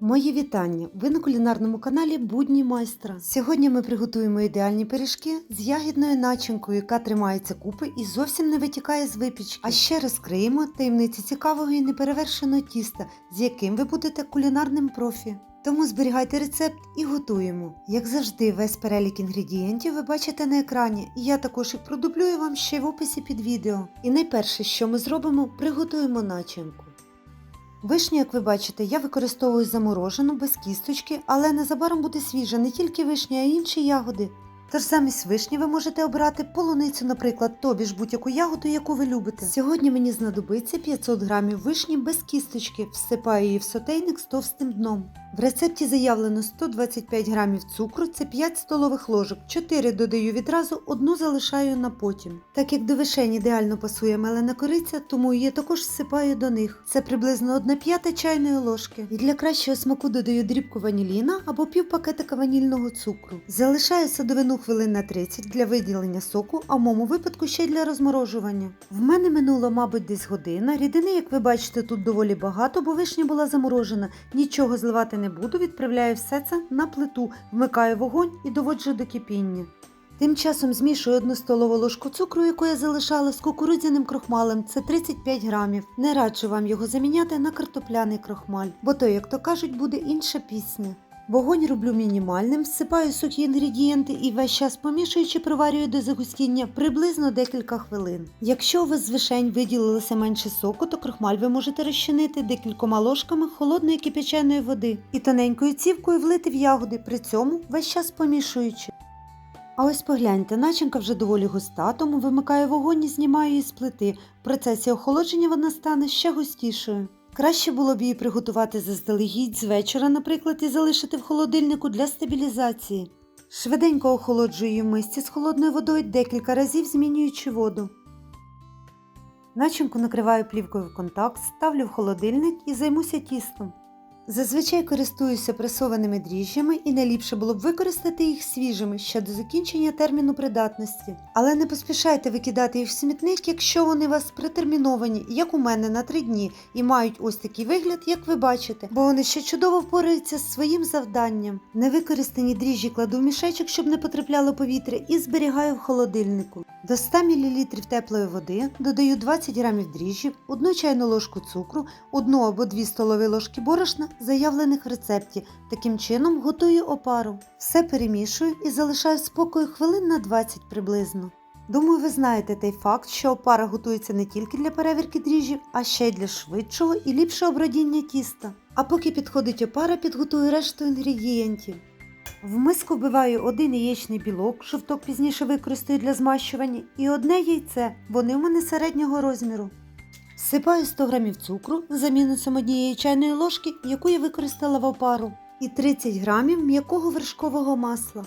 Мої вітання! Ви на кулінарному каналі Будні майстра. Сьогодні ми приготуємо ідеальні пиріжки з ягідною начинкою, яка тримається купи і зовсім не витікає з випічки. А ще розкриємо таємниці цікавого і неперевершеного тіста, з яким ви будете кулінарним профі. Тому зберігайте рецепт і готуємо. Як завжди, весь перелік інгредієнтів ви бачите на екрані, і я також їх продублюю вам ще в описі під відео. І найперше, що ми зробимо, приготуємо начинку. Вишню, як ви бачите, я використовую заморожену без кісточки, але незабаром буде свіжа не тільки вишня, а й інші ягоди. Тож замість вишні ви можете обрати полуницю, наприклад, тобі ж будь-яку ягоду, яку ви любите. Сьогодні мені знадобиться 500 грамів вишні без кісточки, всипаю її в сотейник з товстим дном. В рецепті заявлено 125 грамів цукру, це 5 столових ложок, 4 додаю відразу, одну залишаю на потім. Так як до вишень ідеально пасує мелена кориця, тому її також всипаю до них. Це приблизно 1 п'ята чайної ложки. І для кращого смаку додаю дрібку ваніліна або пів пакетика ванільного цукру. Залишаю садовину хвилин на 30 для виділення соку, а в моєму випадку ще й для розморожування. В мене минуло, мабуть, десь година. Рідини, як ви бачите, тут доволі багато, бо вишня була заморожена. Нічого зливати не буду, відправляю все це на плиту, вмикаю вогонь і доводжу до кипіння. Тим часом змішую одну столову ложку цукру, яку я залишала з кукурудзяним крохмалем, це 35 грамів. Не раджу вам його заміняти на картопляний крохмаль, бо то, як то кажуть, буде інша пісня. Вогонь роблю мінімальним, всипаю сухі інгредієнти і весь час помішуючи проварюю до загустіння приблизно декілька хвилин. Якщо у вас з вишень виділилося менше соку, то крохмаль ви можете розчинити декількома ложками холодної кипяченої води і тоненькою цівкою влити в ягоди, при цьому весь час помішуючи. А ось погляньте, начинка вже доволі густа, тому вимикаю вогонь і знімаю її з плити. В процесі охолодження вона стане ще густішою. Краще було б її приготувати заздалегідь з вечора, наприклад, і залишити в холодильнику для стабілізації. Швиденько охолоджую її в мисці з холодною водою декілька разів, змінюючи воду. Начинку накриваю плівкою в контакт, ставлю в холодильник і займуся тістом. Зазвичай користуюся пресованими дріжджами і найліпше було б використати їх свіжими ще до закінчення терміну придатності. Але не поспішайте викидати їх в смітник, якщо вони у вас претерміновані, як у мене на три дні, і мають ось такий вигляд, як ви бачите, бо вони ще чудово впораються з своїм завданням. Невикористані дріжджі кладу в мішечок, щоб не потрапляло повітря, і зберігаю в холодильнику. До 100 мл теплої води додаю 20 г дріжджів, 1 чайну ложку цукру, 1 або 2 столові ложки борошна, заявлених в рецепті. Таким чином готую опару. Все перемішую і залишаю спокою хвилин на 20 приблизно. Думаю, ви знаєте той факт, що опара готується не тільки для перевірки дріжджів, а ще й для швидшого і ліпшого бродіння тіста. А поки підходить опара, підготую решту інгредієнтів. В миску вбиваю один яєчний білок, жовток пізніше використаю для змащування, і одне яйце, вони в мене середнього розміру. Всипаю 100 г цукру за мінусом однієї чайної ложки, яку я використала в опару, і 30 г м'якого вершкового масла.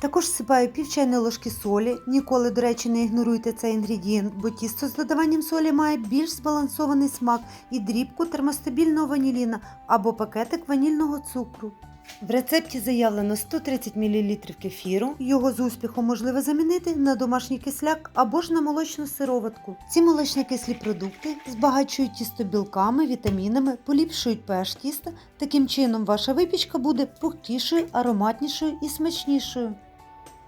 Також всипаю пів чайної ложки солі. Ніколи, до речі, не ігноруйте цей інгредієнт, бо тісто з додаванням солі має більш збалансований смак і дрібку термостабільного ваніліна або пакетик ванільного цукру. В рецепті заявлено 130 мл кефіру. Його з успіхом можливо замінити на домашній кисляк або ж на молочну сироватку. Ці молочно-кислі продукти збагачують тісто білками, вітамінами, поліпшують pH тіста. Таким чином ваша випічка буде пухкішою, ароматнішою і смачнішою.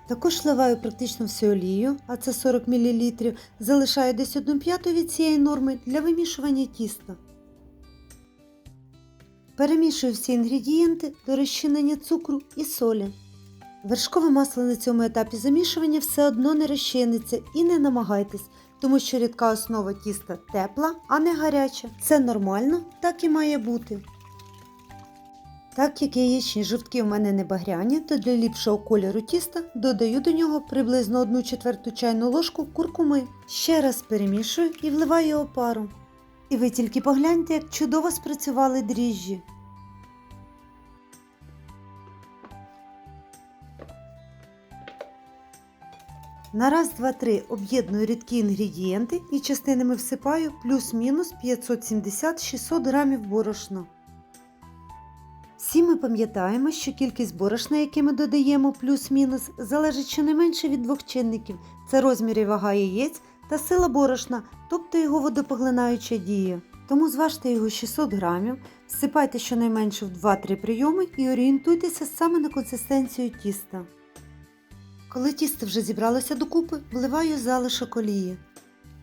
Також вливаю практично всю олію, а це 40 мл, залишаю десь 1 п'яту від цієї норми для вимішування тіста. Перемішую всі інгредієнти до розчинення цукру і солі. Вершкове масло на цьому етапі замішування все одно не розчиниться і не намагайтесь, тому що рідка основа тіста тепла, а не гаряча. Це нормально, так і має бути. Так як яєчні жовтки в мене не багряні, то для ліпшого кольору тіста додаю до нього приблизно 1 четверту чайну ложку куркуми. Ще раз перемішую і вливаю опару. І ви тільки погляньте, як чудово спрацювали дріжджі. На раз, два, три об'єдную рідкі інгредієнти і частинами всипаю плюс-мінус 570-600 грамів борошна. Всі ми пам'ятаємо, що кількість борошна, яке ми додаємо плюс-мінус, залежить щонайменше від двох чинників це розмір і вага яєць та сила борошна, тобто його водопоглинаюча дія. Тому зважте його 600 грамів, всипайте щонайменше в 2-3 прийоми і орієнтуйтеся саме на консистенцію тіста. Коли тісто вже зібралося докупи, вливаю залишок олії.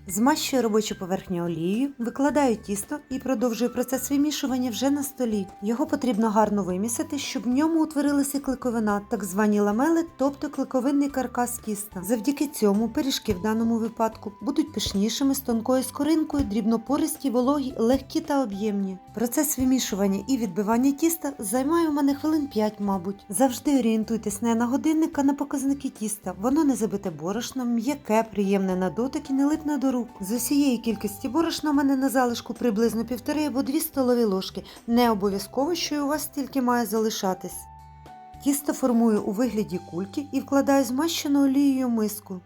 Змащую робочу поверхню олією, викладаю тісто і продовжую процес вимішування вже на столі. Його потрібно гарно вимісити, щоб в ньому утворилася кликовина, так звані ламели, тобто кликовинний каркас тіста. Завдяки цьому пиріжки в даному випадку будуть пишнішими з тонкою скоринкою, дрібнопористі, вологі, легкі та об'ємні. Процес вимішування і відбивання тіста займає у мене хвилин 5, мабуть. Завжди орієнтуйтесь не на годинник, а на показники тіста. Воно не забите борошном, м'яке, приємне на дотик і не липне до рук. З усієї кількості борошна у мене на залишку приблизно півтори або дві столові ложки. Не обов'язково, що й у вас стільки має залишатись. Тісто формую у вигляді кульки і вкладаю змащену олією миску.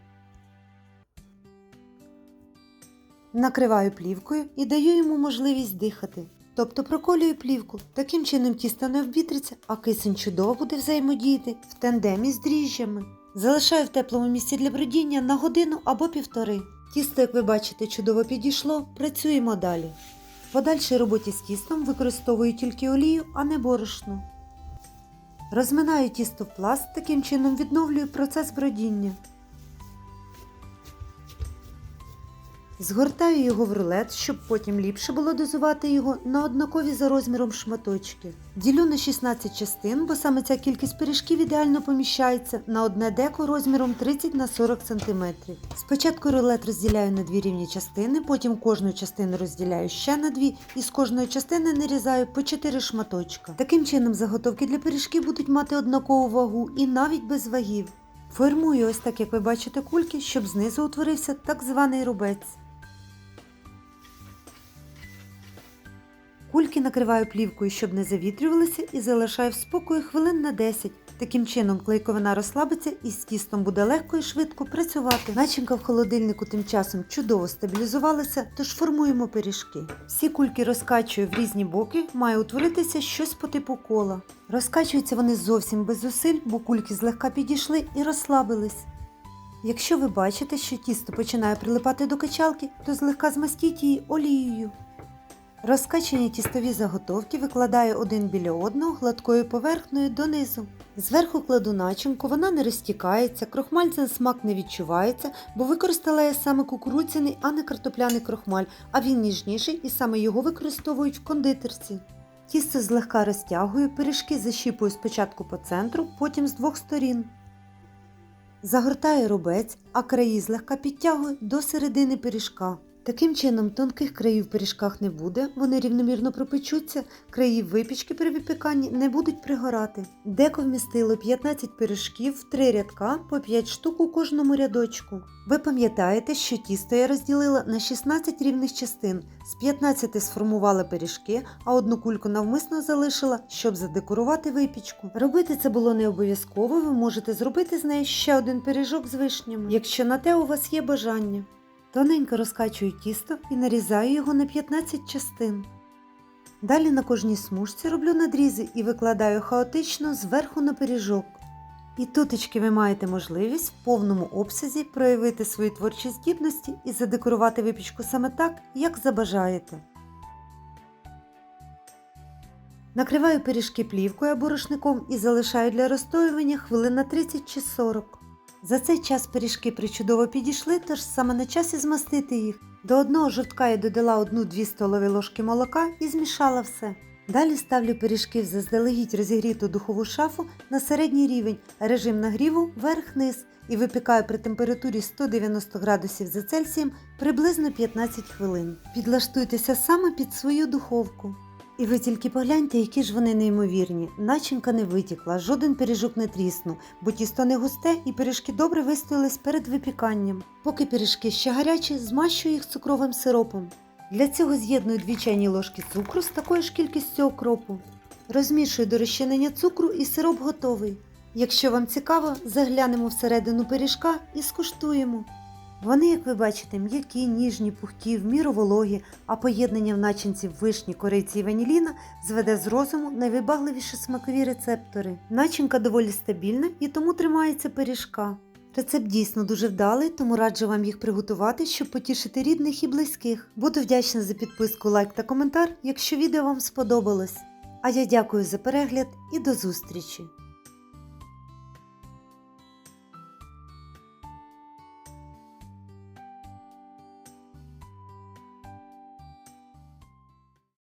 Накриваю плівкою і даю йому можливість дихати. Тобто проколюю плівку. Таким чином тісто не вбітриться, а кисень чудово буде взаємодіяти в тандемі з дріжджами. Залишаю в теплому місці для бродіння на годину або півтори. Тісто, як ви бачите, чудово підійшло, працюємо далі. В подальшій роботі з тістом використовую тільки олію, а не борошно. Розминаю тісто в пласт, таким чином відновлюю процес бродіння. Згортаю його в рулет, щоб потім ліпше було дозувати його на однакові за розміром шматочки. Ділю на 16 частин, бо саме ця кількість пиріжків ідеально поміщається на одне деко розміром 30 на 40 см. Спочатку рулет розділяю на дві рівні частини, потім кожну частину розділяю ще на дві і з кожної частини нарізаю по 4 шматочка. Таким чином заготовки для пиріжків будуть мати однакову вагу і навіть без вагів. Формую ось так, як ви бачите, кульки, щоб знизу утворився так званий рубець. Кульки накриваю плівкою, щоб не завітрювалися, і залишаю в спокої хвилин на 10. Таким чином клейковина розслабиться і з тістом буде легко і швидко працювати. Начинка в холодильнику тим часом чудово стабілізувалася, тож формуємо пиріжки. Всі кульки розкачую в різні боки, має утворитися щось по типу кола. Розкачуються вони зовсім без зусиль, бо кульки злегка підійшли і розслабились. Якщо ви бачите, що тісто починає прилипати до качалки, то злегка змастіть її олією. Розкачані тістові заготовки викладаю один біля одного гладкою поверхнею донизу. Зверху кладу начинку, вона не розтікається, крохмальцин смак не відчувається, бо використала я саме кукурудзяний, а не картопляний крохмаль, а він ніжніший і саме його використовують в кондитерці. Тісто злегка розтягую, пиріжки защіпую спочатку по центру, потім з двох сторін. Загортаю рубець, а краї злегка підтягую до середини пиріжка. Таким чином тонких країв в пиріжках не буде, вони рівномірно пропечуться, краї випічки при випіканні не будуть пригорати. Деко вмістило 15 пиріжків в 3 рядка по 5 штук у кожному рядочку. Ви пам'ятаєте, що тісто я розділила на 16 рівних частин, з 15 сформувала пиріжки, а одну кульку навмисно залишила, щоб задекорувати випічку. Робити це було не обов'язково, ви можете зробити з неї ще один пиріжок з вишнями, якщо на те у вас є бажання. Тоненько розкачую тісто і нарізаю його на 15 частин. Далі на кожній смужці роблю надрізи і викладаю хаотично зверху на пиріжок. І тутечки ви маєте можливість в повному обсязі проявити свої творчі здібності і задекорувати випічку саме так, як забажаєте. Накриваю пиріжки плівкою або рушником і залишаю для розстоювання хвилин на 30 чи 40. За цей час пиріжки причудово підійшли, тож саме на часі змастити їх. До одного жовтка я додала 1-2 столові ложки молока і змішала все. Далі ставлю пиріжки в заздалегідь розігріту духову шафу на середній рівень, режим нагріву вверх-низ і випікаю при температурі 190 градусів за Цельсієм приблизно 15 хвилин. Підлаштуйтеся саме під свою духовку. І ви тільки погляньте, які ж вони неймовірні. Начинка не витікла, жоден пиріжок не тріснув, бо тісто не густе і пиріжки добре вистоялись перед випіканням. Поки пиріжки ще гарячі, змащую їх цукровим сиропом. Для цього з'єдную 2 чайні ложки цукру з такою ж кількістю окропу. Розмішую до розчинення цукру і сироп готовий. Якщо вам цікаво, заглянемо всередину пиріжка і скуштуємо. Вони, як ви бачите, м'які, ніжні, пухкі, в міру вологі, а поєднання в начинці вишні, кориці і ваніліна зведе з розуму найвибагливіші смакові рецептори. Начинка доволі стабільна і тому тримається пиріжка. Рецепт дійсно дуже вдалий, тому раджу вам їх приготувати, щоб потішити рідних і близьких. Буду вдячна за підписку, лайк та коментар, якщо відео вам сподобалось. А я дякую за перегляд і до зустрічі!